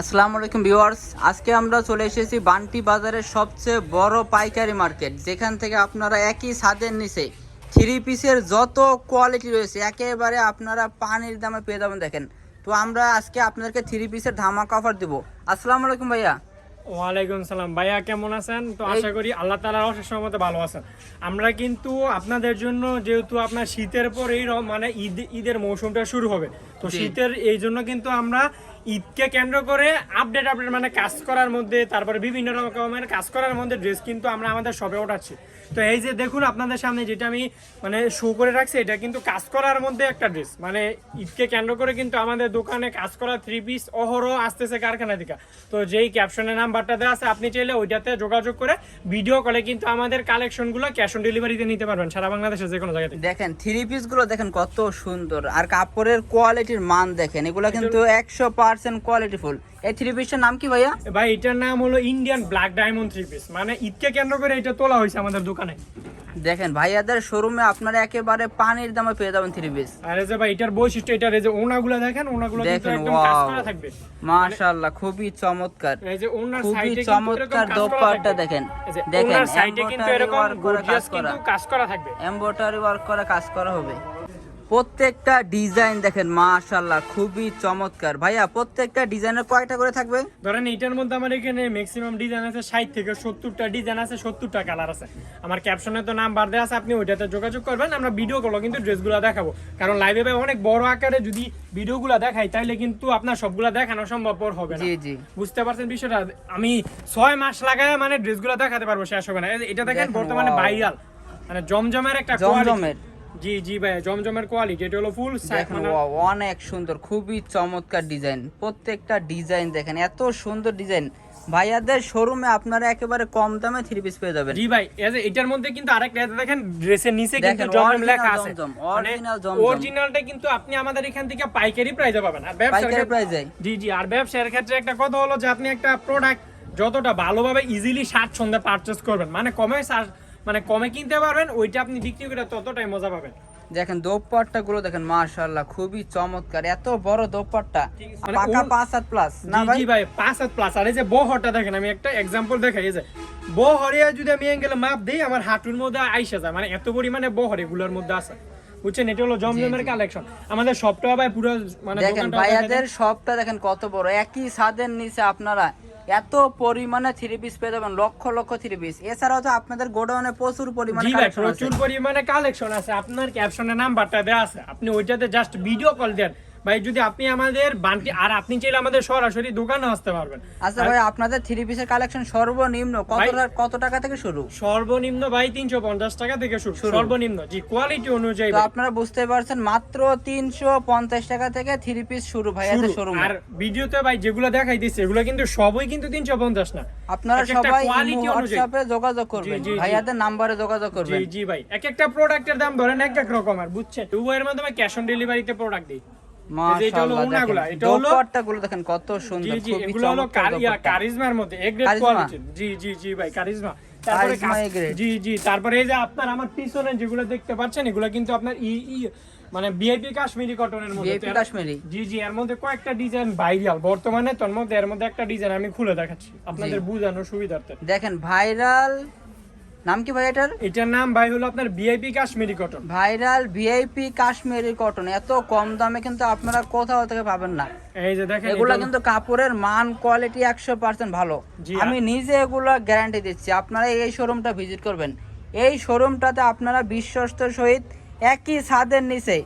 আসসালামু আলাইকুম ভিউয়ার্স। আজকে আমরা চলে এসেছি বান্টি বাজারের সবচেয়ে বড় পাইকারি মার্কেট যেখান থেকে আপনারা একই ছাদের নিচে থ্রি পিসের যত কোয়ালিটি রয়েছে একেবারে আপনারা পানির দামে পেয়ে যাবেন দেখেন। তো আমরা আজকে আপনাদেরকে থ্রি পিসের ধামাকা অফার দেবো। আসসালামু আলাইকুম ভাইয়া। ওয়ালাইকুম সালাম। ভাইয়া কেমন আছেন? তো আশা করি আল্লাহ তালার অশেষ মতো ভালো আছেন। আমরা কিন্তু আপনাদের জন্য যেহেতু আপনার শীতের পরেই মানে ঈদ ঈদের মৌসুমটা শুরু হবে তো শীতের এই জন্য কিন্তু আমরা ঈদকে কেন্দ্র করে আপডেট আপডেট মানে কাজ করার মধ্যে তারপরে বিভিন্ন রকমের কাজ করার মধ্যে ড্রেস কিন্তু আমরা আমাদের শপে ওঠাচ্ছি। তো এই যে দেখুন আপনাদের সামনে যেটা আমি মানে শো করে রাখছি এটা কিন্তু কাজ করার মধ্যে একটা ড্রেস মানে ঈদকে কেন্দ্র করে কিন্তু আমাদের দোকানে কাজ করা থ্রি পিস অহরহ আসতেছে কারখানা থেকে। তো যেই ক্যাপশনের নাম্বারটা দেওয়া আছে আপনি চাইলে ওইটাতে যোগাযোগ করে ভিডিও কলে কিন্তু আমাদের কালেকশনগুলো ক্যাশ অন ডেলিভারিতে নিতে পারবেন সারা বাংলাদেশে যে কোনো জায়গাতে। দেখেন থ্রি পিসগুলো দেখেন কত সুন্দর। আর কাপড়ের কোয়ালিটির মান দেখেন এগুলো কিন্তু একশো পাঁচ পার্সেন্ট কোয়ালিটি ফুল। এই থ্রি পিসের নাম কি ভাইয়া? ভাই এটার নাম হলো Indian black diamond three piece মানে ঈদকে কেন্দ্র করে এটা তোলা হয়েছে আমাদের দোকানে। দেখেন ভাইয়াদের শোরুমে আপনারা একেবারে পানির দামে পেয়ে যাবেন থ্রি পিস আর যে ভাই এটার বৈশিষ্ট্য এটার এই যে ওনাগুলো দেখেন ওনাগুলো দেখেন থাকবে। মাশাআল্লাহ খুবই চমৎকার। এই যে ওনার সাইডে চমৎকার দোপাট্টা দেখেন। দেখেন সাইডে কিন্তু এরকম গর্জিয়াস কিন্তু কাজ করা থাকবে। এমব্রয়ডারি ওয়ার্ক করে কাজ করা হবে। প্রত্যেকটা ডিজাইন দেখেন মাশাআল্লাহ খুবই চমৎকার। ভাইয়া প্রত্যেকটা ডিজাইনের কয়টা করে থাকবে? ধরেন এটার মধ্যে আমার এখানে ম্যাক্সিমাম ডিজাইন আছে ষাট থেকে সত্তরটা ডিজাইন আছে সত্তরটা কালার আছে। আমার ক্যাপশনে তো নাম্বার দেওয়া আছে আপনি ওইটাতে যোগাযোগ করবেন আমরা ভিডিও করল কিন্তু ড্রেসগুলো দেখাবো। কারণ লাইভে অনেক বড় আকারে যদি ভিডিওগুলো দেখাই তাইলে কিন্তু আপনার সবগুলো দেখানো সম্ভবপর হবে না। জি জি। বুঝতে পারছেন বিষয়টা? আমি ছয় মাস লাগায় মানে ড্রেসগুলো দেখাতে পারব শেষ হবে না। এটা দেখেন বর্তমানে. ভাইরাল মানে জমজমের একটা জমজমের। জি জি ভাই জমজমের কোয়ালিটি এটা হলো ফুল দেখেন অনেক সুন্দর খুবই চমৎকার ডিজাইন প্রত্যেকটা ডিজাইন দেখেন এত সুন্দর ডিজাইন ভাইয়াদের শোরুমে আপনারা একেবারে কম দামে থ্রি পিস পেয়ে যাবেন। জি ভাই এটার মধ্যে কিন্তু আরেকটা দেখেন ড্রেসের নিচে কিন্তু জমজম লেখা আছে। জমজম, মানে জমজম। অরিজিনালটা কিন্তু আপনি আমাদের এখান থেকে পাইকারি প্রাইসে পাবেন। আর ব্যবসার প্রাইসে জি জি আর ব্যবসার ক্ষেত্রে একটা কথা হলো যে আপনি একটা প্রোডাক্ট যতটা ভালোভাবে ইজিলি স্বাচ্ছন্দ্যে পারচেজ করবেন মানে কমে মানে কমে কিনতে পারবেন ওইটা আপনি বিক্রি করে ততটাই মজা পাবেন। দেখেন দোপাট্টা গুলো দেখেন মাশাআল্লাহ খুবই চমৎকার এত বড় দোপাট্টা। মানে পাকা পাঁচ হাত প্লাস না ভাই জি ভাই? পাঁচ হাত প্লাস আর এই যে বহরটা দেখেন আমি একটা এক্সাম্পল দেখাই এই যে বহরিয়া যদি আমি অ্যাঙ্গেলে মাপ দিই আমার হাঁটুর মধ্যে আইসা যায় মানে এত পরিমাণে বহর এগুলোর মধ্যে আছে। বুঝছেন? এটা হলো জমজমের কালেকশন আমাদের সবটা ভাই পুরো মানে দেখেন ভাইয়াদের সবটা দেখেন কত বড় একই ছাদের নিচে আপনারা এত পরিমাণে থ্রি পিস পেয়ে যাবেন লক্ষ লক্ষ থ্রি পিস এছাড়াও তো আপনাদের গোডাউনে প্রচুর পরিমাণে প্রচুর পরিমাণে কালেকশন আছে। আপনার ক্যাপশনে নাম্বারটা দেওয়া আছে। আপনি ওইটাতে জাস্ট ভিডিও কল দেন। ভাই যদি আপনি আমাদের বান্টি আর আপনি চাইলে আমাদের সরাসরি দোকানে আসতে পারবেন। আচ্ছা ভাই আপনাদের থ্রি পিসের কালেকশন সর্বনিম্ন কত কত টাকা থেকে শুরু? সর্বনিম্ন ভাই তিনশো পঞ্চাশ টাকা থেকে শুরু। সর্বনিম্ন জি কোয়ালিটি অনুযায়ী তো আপনারা বুঝতে পারছেন মাত্র তিনশো পঞ্চাশ টাকা থেকে থ্রি পিস শুরু ভাইয়াদের শুরু। শোরুম আর ভিডিওতে ভাই যেগুলো দেখাই দিচ্ছে এগুলো কিন্তু সবই কিন্তু তিনশো পঞ্চাশ না। আপনারা সবাই হোয়াটসঅ্যাপে যোগাযোগ করবেন। ভাইয়াদের নাম্বারে যোগাযোগ করবেন। জি ভাই। এক একটা প্রোডাক্টের দাম ধরেন এক এক রকমের বুঝছেন? উভয়ের মাধ্যমে ক্যাশ অন ডেলিভারিতে প্রোডাক্ট দিই। এই যে এটা হলো মাশাআল্লাহ ওনাগুলা, দেখেন এটা হলো- দোপাট্টা গুলো দেখেন কত সুন্দর এগুলো হলো চমৎকার কারিয়া দোপাট্টা। কারিজমার মধ্যে এক গ্রেড কোয়ালিটি জি জি জি ভাই কারিজমা তারপরে কারিজমা কাস- A grade। জি জি তারপরে এই যে আপনার আমার পিছনে যেগুলো দেখতে পাচ্ছেন এগুলো কিন্তু আপনার ই মানে বিআইপি কাশ্মীরি কটনের মধ্যে কাশ্মীরি। জি জি এর মধ্যে কয়েকটা ডিজাইন ভাইরাল বর্তমানে তোর মধ্যে এর মধ্যে একটা ডিজাইন আমি খুলে দেখাচ্ছি আপনাদের বোঝানোর সুবিধার্থে দেখেন ভাইরাল নাম কি ভাই এটার? এটার নাম ভাই হলো আপনার VIP Kashmiri cotton. Viral VIP Kashmiri cotton এত কম দামে কিন্তু আপনারা কোথাও থেকে পাবেন না। এই যে দেখেন এগুলা কিন্তু কাপড়ের মান কোয়ালিটি একশো পার্সেন্ট ভালো। আমি নিজে এগুলো গ্যারান্টি দিচ্ছি আপনারা এই শোরুমটা ভিজিট করবেন। এই শোরুমটাতে আপনারা বিশ্বস্ত সহিত একই ছাদের নিচে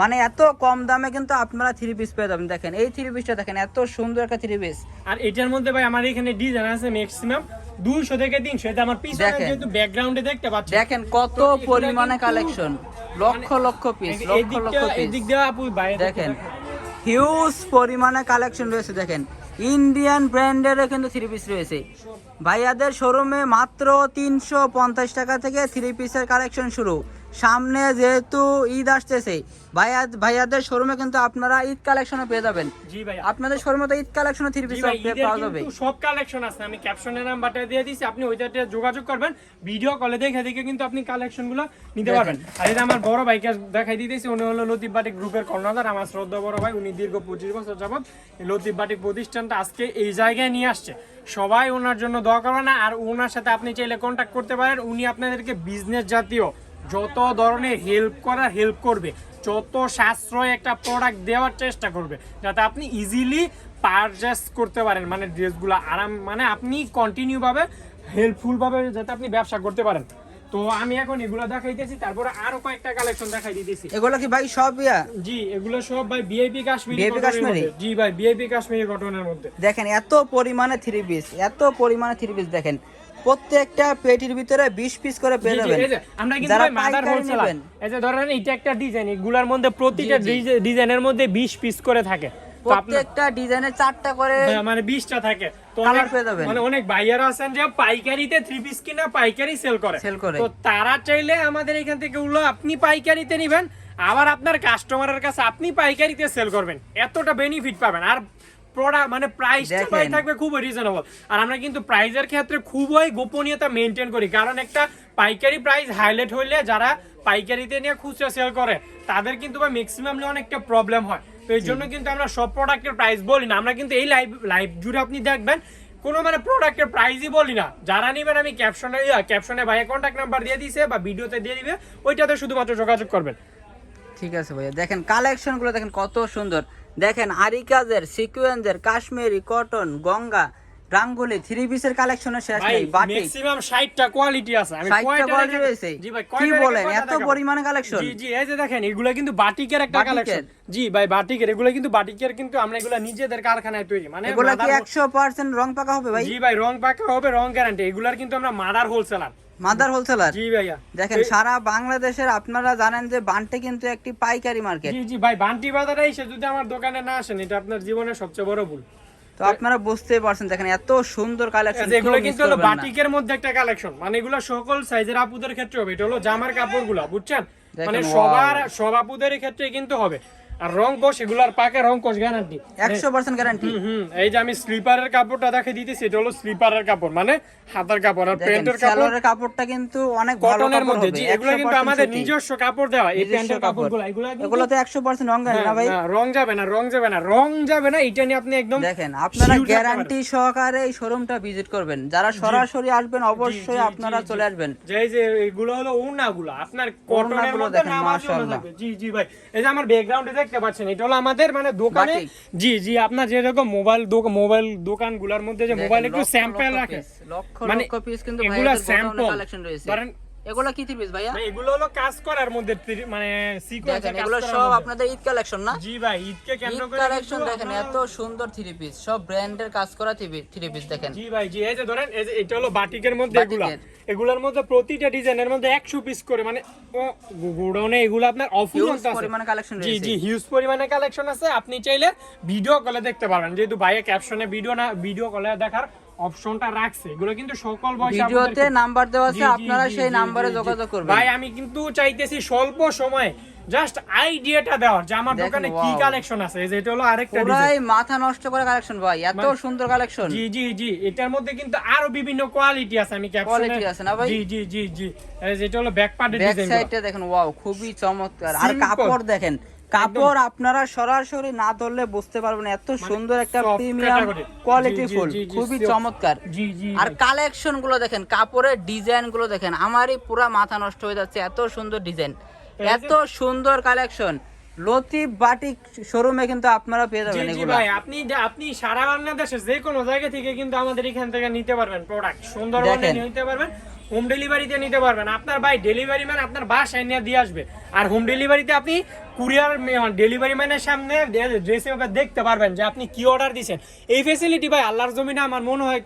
মানে এত কম দামে কিন্তু আপনারা থ্রি পিস পেয়ে যাবেন। দেখেন এই থ্রি পিসটা দেখেন এত সুন্দর একটা থ্রি পিস আর এটার মধ্যে ভাই আমার এখানে ডিজাইন আছে ম্যাক্সিমাম দুইশো থেকে তিনশো। এটা আমার পিছনে। যেহেতু ব্যাকগ্রাউন্ডে দেখতে পাচ্ছি দেখেন কত পরিমাণে collection lakh lakh piece lakh lakh piece দিয়ে আপু বাইরে দেখেন হিউজ পরিমাণে কালেকশন রয়েছে দেখেন। ইন্ডিয়ান ব্র্যান্ডেরও কিন্তু থ্রি পিস রয়েছে। ভাইয়াদের শোরুমে মাত্র তিনশো পঞ্চাশ টাকা থেকে থ্রি পিসের কালেকশন শুরু। সামনে যেহেতু ঈদ আসতেছে ভাইয়া ভাইয়াদের শোরুমে কিন্তু আপনারা ঈদ কালেকশনও পেয়ে যাবেন। জি ভাই আপনাদের শোরুমে তো ঈদ কালেকশনও থ্রি পিস পাওয়া যাবে। সব কালেকশন আছে। আমি ক্যাপশনের নাম্বারটা দিয়ে দিছি আপনি ওইটাতে যোগাযোগ করবেন ভিডিও কলে দেখে দেখে কিন্তু আপনি কালেকশনগুলো নিতে পারবেন। আর এটা আমার বড় ভাইকে দেখাই দিতেছি উনি হলো লতিফ বাটিক গ্রুপের কর্ণধার আমার শ্রদ্ধা বড় ভাই উনি দীর্ঘ পঁচিশ বছর যাবত লতিফ বাটিক প্রতিষ্ঠানটা আজকে এই জায়গায় নিয়ে আসছে। সবাই ওনার জন্য দোয়া করবে না আর ওনার সাথে আপনি চাইলে কন্ট্যাক্ট করতে পারেন উনি আপনাদেরকে বিজনেস জাতীয় যত ধরনের হেল্প করার হেল্প করবে যত সাশ্রয় একটা প্রোডাক্ট দেওয়ার চেষ্টা করবে যাতে আপনি ইজিলি পারচেস করতে পারেন মানে ড্রেসগুলো আরাম মানে আপনি কন্টিনিউ ভাবে হেল্পফুল ভাবে যাতে আপনি ব্যবসা করতে পারেন। তো আমি এখন এগুলো দেখাইতেছি তারপরে আরও কয়েকটা কালেকশন দেখাই দিতেছি। এগুলো কি ভাই সব ইয়া? জি এগুলো সব ভাই ভিআইপি কাশ্মীরি কটনের কাশ্মীরি? জি ভাই ভিআইপি কাশ্মীরি কটনের মধ্যে। দেখেন এত পরিমাণে থ্রি পিস এত পরিমাণে থ্রি পিস দেখেন। প্রত্যেকটা পেটির ভিতরে বিশ পিস করে পেয়ে যাবেন। আমরা কিন্তু ভাই মাদার হোলসেলার এই যে ধরেন এটা একটা ডিজাইন এগুলার মধ্যে প্রতিটা। ডিজাইনের মধ্যে 20 পিস করে থাকে। প্রত্যেকটা ডিজাইনের চারটা করে মানে 20টা থাকে। তো অনেক- পেয়ে মানে অনেক আছেন যে পাইকারিতে থ্রি পিস কিনা পাইকারি সেল করে। Sell করে। তো তারা চাইলে আমাদের এখান থেকে ওগুলো আপনি পাইকারিতে নেবেন আবার আপনার কাস্টমারের কাছে আপনি পাইকারিতে সেল করবেন। এতটা বেনিফিট পাবেন। আর প্রোডাক্ট মানে প্রাইসটা ভাই থাকবে খুবই রিজনেবল আর আমরা কিন্তু প্রাইজের ক্ষেত্রে খুবই গোপনীয়তা মেনটেন করি। কারণ একটা পাইকারি প্রাইস হাইলাইট হইলে যারা পাইকারিতে নিয়ে খুচরা সেল করে তাদের কিন্তু বা ম্যাক্সিমামলি অনেকটা প্রবলেম হয়। তো এই জন্য কিন্তু আমরা সব প্রোডাক্টের প্রাইস বলি না। আমরা কিন্তু এই লাইভ লাইভ জুড়ে আপনি দেখবেন কোনো মানে প্রোডাক্টের প্রাইসই বলি না। যারা নেবেন আমি ক্যাপশনে ক্যাপশনে ভাইয়া কন্ট্যাক্ট নাম্বার দিয়ে দিছে বা ভিডিওতে দিয়ে দিবে ওইটাতে শুধুমাত্র যোগাযোগ করবেন। ঠিক আছে ভাইয়া। দেখেন কালেকশনগুলো দেখেন কত সুন্দর। দেখেন আরিকাজের সিকুয়েন্সের কাশ্মীরি কটন গঙ্গা রাঙ্গুলি থ্রি পিসের কালেকশনের শেষ নেই বাটিক ম্যাক্সিমাম 60টা কোয়ালিটি আছে। আমি কয়টা কোয়ালিটি রয়েছে? জি ভাই কি বলেন? এত পরিমাণে কালেকশন জি জি এই যে দেখেন এগুলো কিন্তু বাটিকের একটা কালেকশন জি ভাই বাটিকের এগুলো কিন্তু বাটিকের কিন্তু আমরা এগুলো নিজেদের কারখানায় তৈরি। মানে এগুলা কি মাদার- একশো পার্সেন্ট রং পাকা হবে ভাই? জি ভাই রং পাকা হবে রং গ্যারান্টি এগুলার কিন্তু আমরা মাদার হোলসেলার মাদার হোলসেলার জি ভাইয়া। দেখেন সারা বাংলাদেশের আপনারা জানেন যে বান্টে কিন্তু একটি পাইকারি মার্কেট। জি জি ভাই বান্টি বাজারে এসে যদি আমার দোকানে না আসেন এটা আপনার জীবনের সবচেয়ে বড় ভুল। তো আপনারা বুঝতেই পারছেন দেখেন এত সুন্দর কালেকশন এগুলো কিন্তু হলো বাটিকের মধ্যে একটা কালেকশন মানে এগুলো সকল সাইজের আপুদের ক্ষেত্রে হবে। এটা হলো জামার কাপড়গুলো বুঝছেন? মানে সবার সব আপুদের ক্ষেত্রে কিন্তু হবে। আর রং কোষ এগুলার পাকে রং কোষ গ্যারান্টি একশো পার্সেন্ট গ্যারান্টি হুম এই যে আমি স্লিপারের কাপড়টা দেখে দিতেছি এটা হলো স্লিপারের কাপড় মানে হাতার কাপড় আর প্যান্টের কাপড়। কাপড়টা কিন্তু অনেক কটনের মধ্যে জি এগুলো কিন্তু আমাদের নিজস্ব কাপড় দেওয়া এই প্যান্টের কাপড়গুলো এগুলো কিন্তু- এগুলোতে একশো পার্সেন্ট রং গ্যারান্টি না ভাই? হ্যাঁ, রং যাবে না রং যাবে না রং যাবে না এটা নিয়ে আপনি একদম দেখেন আপনারা গ্যারান্টি সহকারে এই শোরুমটা ভিজিট করবেন। যারা সরাসরি আসবেন অবশ্যই আপনারা চলে আসবেন। এই যে এগুলো হলো ওড়নাগুলো আপনার কটনের মধ্যে নাম। জি জি ভাই। এই যে আমার ব্যাকগ্রাউন্ডে দেখতে পাচ্ছেন এটা হলো আমাদের মানে দোকানে জি জি আপনার যেরকম মোবাইল মোবাইল দোকানগুলোর মধ্যে যে মোবাইল একটু স্যাম্পল রাখে। মানে এগুলা ধরেন এগুলো কি থ্রি পিস ভাইয়া এগুলো হলো কাজ করার মধ্যে মানে সিকোয়েন্সে এগুলো সব। আপনাদের ঈদ কালেকশন না? জি ভাই ঈদকে কেন্দ্র করে কালেকশন দেখেন এত সুন্দর থ্রি পিস সব ব্র্যান্ডের কাজ করা থ্রি পিস দেখেন। জি ভাই জি এই যে ধরেন এই যে এটা হলো বাটিকের মধ্যে এগুলা। এগুলার মধ্যে প্রতিটা ডিজাইনের মধ্যে একশো পিস করে মানে গোডাউনে এগুলো আপনার অফুর হিউজ পরিমাণে কালেকশন জি জি হিউজ পরিমাণে কালেকশন আছে। আপনি চাইলে ভিডিও কলে দেখতে পারবেন। যেহেতু ভাইয়া ক্যাপশনে ভিডিও না ভিডিও কলে দেখার অপশনটা রাখছে। এগুলো কিন্তু সকল বয়সী ভিডিওতে নাম্বার দেওয়া আছে আপনারা সেই নাম্বারে। যোগাযোগ করবেন। ভাই আমি কিন্তু চাইতেছি স্বল্প সময় জাস্ট আইডিয়াটা দেওয়ার যে আমার দোকানে কি কালেকশন আছে এই যে এটা হলো আরেকটা পুরাই মাথা নষ্ট করে কালেকশন ভাই এত মানে- সুন্দর কালেকশন জি জি জি এটার মধ্যে কিন্তু আরও বিভিন্ন কোয়ালিটি আছে আমি ক্যাপশনে Quality আছে না ভাই? জি জি জি জি। এই যেটা হলো ব্যাক পার্টের ব্যাক ডিজাইন সাইডে দেখেন ওয়াও খুবই চমৎকার। আর কাপড় দেখেন কাপড় আপনারা সরাসরি না ধরলে বুঝতে পারবেন এত সুন্দর একটা মানে প্রিমিয়াম কোয়ালিটি ফুল। খুবই চমৎকার। আর কালেকশনগুলো দেখেন কাপড়ের ডিজাইনগুলো দেখেন আমারই পুরা মাথা নষ্ট হয়ে যাচ্ছে এত সুন্দর ডিজাইন। এত সুন্দর কালেকশন লতিফ বাটিক শোরুমে কিন্তু আপনারা পেয়ে যাবেন এগুলো। ভাই আপনি আপনি সারা বাংলাদেশের যে কোনো জায়গা থেকে কিন্তু আমাদের এখান থেকে নিতে পারবেন প্রোডাক্ট সুন্দরবনে নিতে পারবেন। হোম ডেলিভারিতে নিতে পারবেন। আপনার ভাই ডেলিভারি ম্যান আপনার বাসায় নিয়ে দিয়ে আসবে। আর হোম ডেলিভারিতে আপনি কুরিয়ার ডেলিভারি ম্যানের সামনে ড্রেসে দেখতে পারবেন যে আপনি কি অর্ডার দিচ্ছেন এই ফেসিলিটি ভাই, আল্লাহর জমিনে আমার মনে হয়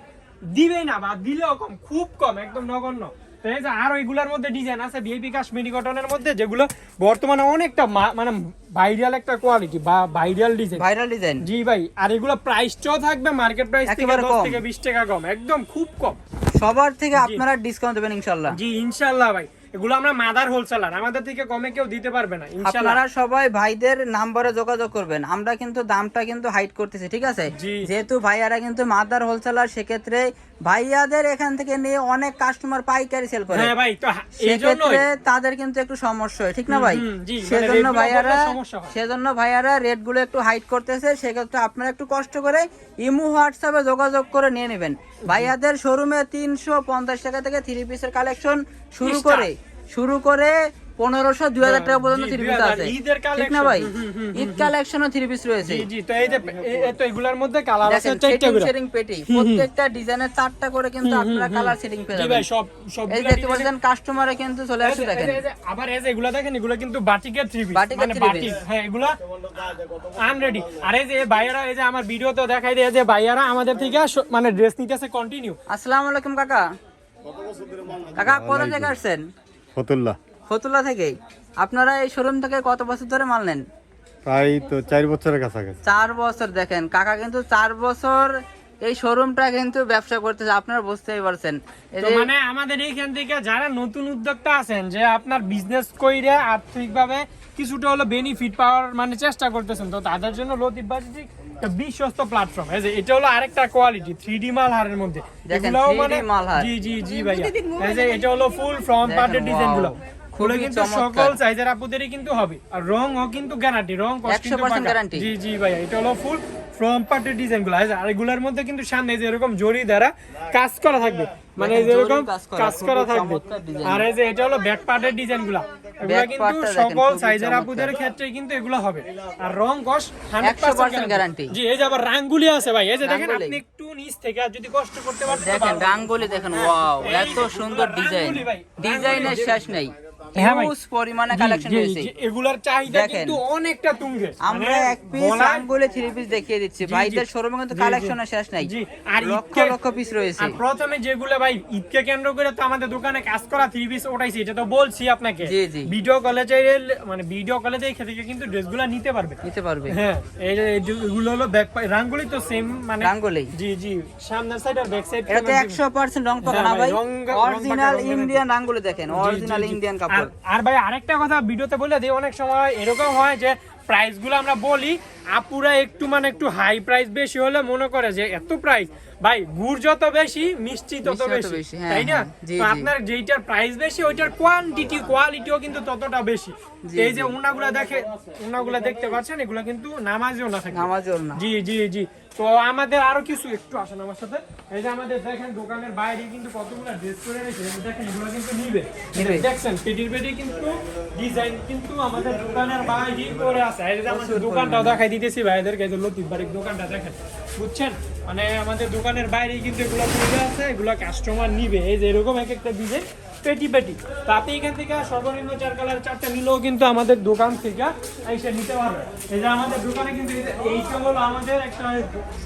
দিবে না বা দিলেও কম, খুব কম, একদম নগণ্য। তো এই যে আরও এগুলোর মধ্যে ডিজাইন আছে ভিআইপি কাশ্মীরি কটনের মধ্যে যেগুলো বর্তমানে অনেকটা মানে ভাইরাল একটা কোয়ালিটি বা ভাইরাল ডিজাইন ভাইরাল ডিজাইন জি ভাই আর এগুলো প্রাইসটাও থাকবে মার্কেট প্রাইস থেকে 10 কম। থেকে 20 টাকা কম একদম খুব কম। সবার থেকে আপনারা ডিসকাউন্ট দেবেন ইনশাল্লাহ। জি ইনশাআল্লাহ ভাই। এগুলো আমরা মাদার হোলসেলার আমাদের থেকে কমে কেউ দিতে পারবে না ইনশাআল্লাহ। আপনারা সবাই ভাইদের নাম্বারে যোগাযোগ করবেন। আমরা কিন্তু দামটা কিন্তু হাইড করতেছি ঠিক আছে? যেহেতু ভাইয়ারা কিন্তু মাদার হোলসেলার সেক্ষেত্রে ভাইয়াদের এখান থেকে নিয়ে অনেক কাস্টমার পাইকারি সেল করে। হ্যাঁ ভাই তো সেক্ষেত্রে তাদের কিন্তু একটু সমস্যা হয় ঠিক না ভাই? মানে সেজন্য ভাইয়ারা। সেজন্য ভাইয়ারা রেটগুলো একটু হাইট করতেছে সেক্ষেত্রে আপনারা একটু কষ্ট করে ইমু হোয়াটসঅ্যাপে যোগাযোগ করে নিয়ে নেবেন। ভাইয়াদের শোরুমে তিনশো পঞ্চাশ টাকা থেকে থ্রি পিসের কালেকশন শুরু করে শুরু করে পনেরোশো দুই হাজার টাকা পর্যন্ত থ্রি পিস আছে। ঠিক না ভাই? ঈদ কালেকশনও থ্রি পিস রয়েছে। জি জি তো এই যে এ- এ তো এগুলোর মধ্যে কালার আছে চারটা সেটিং করে। সেটিং পেটি প্রত্যেকটা ডিজাইনের চারটা করে কিন্তু আপনারা কালার সেটিং পেয়ে যাবেন। সব সব এই দেখতে পাচ্ছেন কাস্টমারে কিন্তু চলে আসছে দেখেন। আবার এই যে এগুলো দেখেন এগুলো কিন্তু বাটিকের থ্রি পিস মানে বাটিক। হ্যাঁ এগুলো আনরেডি আর এই যে ভাইয়ারা এই যে আমার ভিডিওতে দেখাই দেয় যে ভাইয়ারা আমাদের থেকে মানে ড্রেস নিতেছে কন্টিনিউ আসসালামু আলাইকুম কাকা। কাকা কোথা থেকে আসছেন? ফতুল্লা। ফতুল্লা থেকে আপনারা এই শোরুম থেকে কত বছর ধরে মাল নেন? প্রায় তো চার বছরের কাছাকাছি। চার বছর দেখেন। কাকা কিন্তু চার বছর এই শোরুমটা কিন্তু ব্যবসা করতেছে আপনারা বুঝতেই পারছেন। মানে আমাদের এইখান থেকে যারা নতুন উদ্যোক্তা আছেন যে আপনার বিজনেস কইরে আর্থিকভাবে কিছুটা হলো বেনিফিট পাওয়ার মানে চেষ্টা করতেছেন তো তাদের জন্য লতিফ বাজিক একটা বিশ্বস্ত প্ল্যাটফর্ম এই যে এটা হলো আরেকটা কোয়ালিটি থ্রি ডি মালহারের মধ্যে। এগুলোও মানে জি জি জি ভাইয়া। এই যে এটা হলো ফুল ফ্রম পার্টের ডিজাইনগুলো। খুলে কিন্তু সকল সাইজের আপুদেরই কিন্তু হবে। আর রংও কিন্তু গ্যারান্টি রং cost কিন্তু 100% জি জি ভাইয়া এটা হলো ফুল ফ্রম পার্টের ডিজাইনগুলো। আর এগুলোর মধ্যে কিন্তু সামনে যে এরকম জরি দ্বারা কাজ করা থাকবে। মানে দেখেন, যে এরকম কাজ করা, থাকবে। আর এই যে এটা হলো ব্যাক পার্টের ডিজাইনগুলা। এগুলা কিন্তু part টা দেখেন, সকল সাইজের আপুদের ক্ষেত্রে কিন্তু এগুলো হবে আর রং কস 100% guarantee। জি এই যে আবার রাঙ্গুলি আছে ভাই এই যে দেখেন আপনি একটু নিচ থেকে যদি কষ্ট করতে পারতেন দেখেন ভালো। রাঙ্গলি দেখেন ওয়াও এত সুন্দর ডিজাইন ডিজাইনের শেষ নেই হ্যাঁ। হিউজ পরিমাণে কালেকশন রয়েছে। এগুলার চাহিদা কিন্তু অনেকটা তুঙ্গে। আমরা মানে এক পিস বলার- থ্রি পিস দেখিয়ে দিচ্ছি। ভাইদের শোরুমে কিন্তু জি, জি। কালেকশনের শেষ নাই। আর লক্ষ লক্ষ পিস রয়েছে। আর প্রথমে যেগুলো ভাই ঈদকে কেন্দ্র করে তো আমাদের দোকানে কাজ করা থ্রি পিস ওঠাইছি এটা তো বলছি আপনাকে। জি, জি। ভিডিও কলেজে মানে ভিডিও কলেজে এই থেকে কিন্তু ড্রেসগুলো নিতে পারবে। নিতে পারবে। হ্যাঁ হলো ব্যাক রাঙ্গুলি তো সেম মানে রাঙ্গুলি। জি জি সামনের সাইড আর ব্যাক সাইড এটা তো একশো পার্সেন্ট রং পাকা হ্যাঁ না ভাই, অরিজিনাল ইন্ডিয়ান রাঙ্গুলি দেখেন অরিজিনাল ইন্ডিয়ান কাপড়। আর ভাই আরেকটা কথা ভিডিওতে বলে দিই অনেক সময় এরকম হয় যে প্রাইসগুলো আমরা বলি আপুরা একটু মানে একটু হাই প্রাইস বেশি হলে মনে করে যে এত প্রাইস ভাই গুড় যত বেশি মিষ্টি তত বেশি হ্যাঁ, তাই না? হ্যাঁ, তো আপনার যেইটার প্রাইস বেশি ওইটার কোয়ান্টিটি কোয়ালিটিও কিন্তু ততটা বেশি। এই যে। উনাগুলা দেখে উনাগুলা দেখতে পাচ্ছেন এগুলা কিন্তু নামাজেও না থাকে। নামাজের না। জি জি জি। তো আমাদের আরও কিছু একটু আসেন আমার সাথে। এই যে আমাদের দেখেন দোকানের বাইরে কিন্তু কতগুলো ড্রেস করে যে দেখেন এগুলো কিন্তু নিবে। নিবে। দেখছেন পেটির পেটি কিন্তু ডিজাইন কিন্তু আমাদের দোকানের বাইরে করে আছে। এই যে আমাদের দোকানটাও দেখাই দিতেছি ভাইদেরকে। এই যে লতিফ বাড়ির দোকানটা দেখেন বুঝছেন? মানে আমাদের দোকানের বাইরে কিন্তু এগুলো করে আছে এগুলো কাস্টমার নিবে। এই যে এরকম এক একটা ডিজাইন পেটি পেটি। তো আপনি এখান থেকে সর্বনিম্ন চার কালার চারটা নিলেও কিন্তু আমাদের দোকান থেকে এসে নিতে পারবে। এই যে আমাদের দোকানে কিন্তু এইটা হলো আমাদের একটা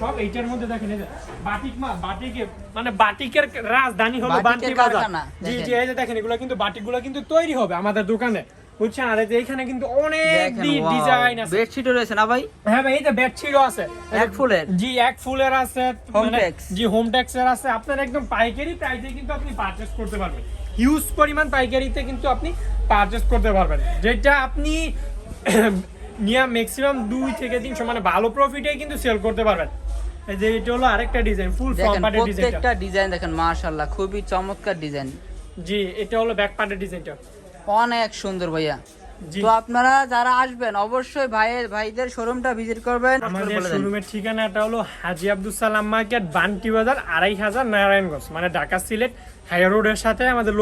সব এইটার মধ্যে দেখেন এই যে বাটিক মা বাটিকে মানে বাটিকের রাজধানী হলো বান্টি বাজার। জি জি এই যে দেখেন এগুলো কিন্তু বাটিকগুলো কিন্তু তৈরি হবে আমাদের দোকানে বুঝছেন? আর এই যে এখানে কিন্তু অনেক ডিজাইন আছে। বেডশিটও রয়েছে না ভাই? হ্যাঁ ভাই এই যে বেডশিটও আছে। এক ফুলের? জি এক ফুলের আছে Home মানে- tex। জি হোম ট্যাক্সের আছে। আপনার একদম পাইকারি প্রাইসে কিন্তু আপনি পারচেজ করতে পারবেন। হিউজ পরিমাণ পাইকারিতে কিন্তু আপনি পারচেজ করতে পারবেন। যেটা আপনি নিয়ে ম্যাক্সিমাম দুই থেকে তিনশো মানে ভালো প্রফিটে কিন্তু সেল করতে পারবেন। এই যে এটা হলো আরেকটা ডিজাইন ফুল ফ্রন্ট পার্টের ডিজাইনটা প্রত্যেকটা ডিজাইন দেখেন মাশাআল্লাহ খুবই চমৎকার ডিজাইন জি এটা হলো ব্যাক পার্টের ডিজাইনটা অনেক সুন্দর ভাইয়া। তো আপনারা যারা আসবেন অবশ্যই ভাইয়ের ভাইদের শোরুমটা ভিজিট করবেন। আমাদের। শোরুমের ঠিকানাটা হলো হাজি আব্দুল সালাম মার্কেট বান্টি বাজার আড়াই হাজার নারায়ণগঞ্জ মানে ঢাকা সিলেট হাই রোডের সাথে আমাদের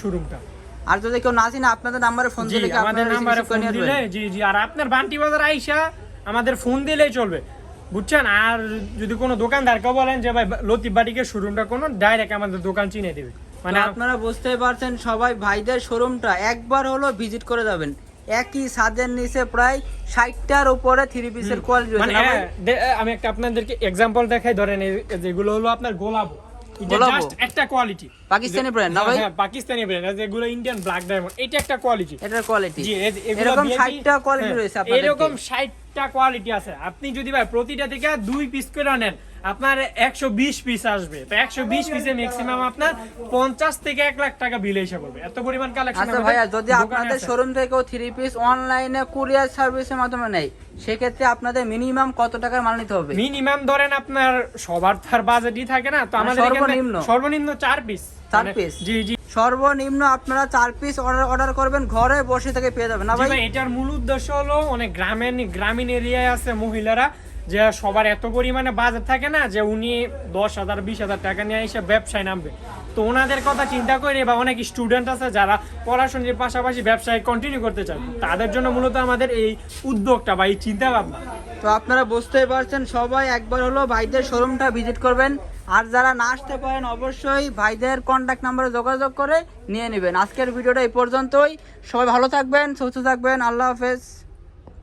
শোরুমটা আর যদি কেউ না চিনে আপনাদের নাম্বারে ফোন দিলে কি আমাদের নাম্বারে ফোন দিলে জি জি আর আপনার বান্টি বাজার আইসা আমাদের ফোন দিলেই চলবে। বুঝছেন? আর যদি কোনো দোকানদারকে বলেন যে ভাই লতিফ বাটিকের শোরুমটা কোনো ডাইরেক্ট আমাদের দোকান চিনে দেবে। মানে আপনারা বুঝতেই পারছেন সবাই ভাইদের শোরুমটা একবার হলো ভিজিট করে যাবেন। একই ছাদের নিচে প্রায় ষাটটার উপরে থ্রি পিসের কোয়ালিটি আমি একটা আপনাদেরকে এক্সাম্পল দেখাই ধরেন যেগুলো হলো আপনার গোলাপ। এটা জাস্ট একটা কোয়ালিটি পাকিস্তানি না ভাই? হ্যাঁ পাকিস্তানি ব্র্যান্ড যেগুলো ইন্ডিয়ান ব্ল্যাক ডায়মন্ড এটা একটা কোয়ালিটি এটা কোয়ালিটি জি এরকম VIP 60টা কোয়ালিটি হ্যাঁ, রয়েছে আপনাদের এরকম 60 চারটা কোয়ালিটি আছে। আপনি যদি ভাই প্রতিটা থেকে দুই পিস করে নেন আপনার একশো বিশ পিস আসবে। তো একশো বিশ পিসে ম্যাক্সিমাম আপনার পঞ্চাশ থেকে এক লাখ টাকা বিল পড়বে। এত পরিমাণ কালেকশন আচ্ছা ভাইয়া যদি আপনাদের শোরুম থেকেও থ্রি পিস অনলাইনে কুরিয়ার সার্ভিসের মাধ্যমে নেই সেক্ষেত্রে আপনাদের মিনিমাম কত টাকার মাল নিতে হবে? মিনিমাম ধরেন আপনার সবার তার বাজেটই থাকে না। তো মানে আমাদের সর্বনিম্ন? সর্বনিম্ন চার পিস চার piece? জি জি। সর্বনিম্ন আপনারা চার পিস অর্ডার অর্ডার করবেন ঘরে বসে থেকে পেয়ে যাবেন। না ভাই? এটার মূল উদ্দেশ্য হলো অনেক গ্রামীণ গ্রামীণ এরিয়ায় আছে মহিলারা যে সবার এত পরিমাণে বাজার থাকে না যে উনি দশ হাজার বিশ হাজার টাকা নিয়ে এসে ব্যবসায় নামবে। তো ওনাদের কথা চিন্তা করে বা অনেক স্টুডেন্ট আছে যারা পড়াশোনার পাশাপাশি ব্যবসায় কন্টিনিউ করতে চান তাদের জন্য মূলত আমাদের এই উদ্যোগটা বা এই চিন্তা ভাবনা তো আপনারা বুঝতেই পারছেন সবাই একবার হলো ভাইদের শোরুমটা ভিজিট করবেন। আর যারা না আসতে পারেন, অবশ্যই ভাইদের কন্ট্যাক্ট নাম্বারে যোগাযোগ করে নিয়ে নেবেন। আজকের ভিডিওটা এই পর্যন্তই। সবাই ভালো থাকবেন, সুস্থ থাকবেন। আল্লাহ হাফেজ।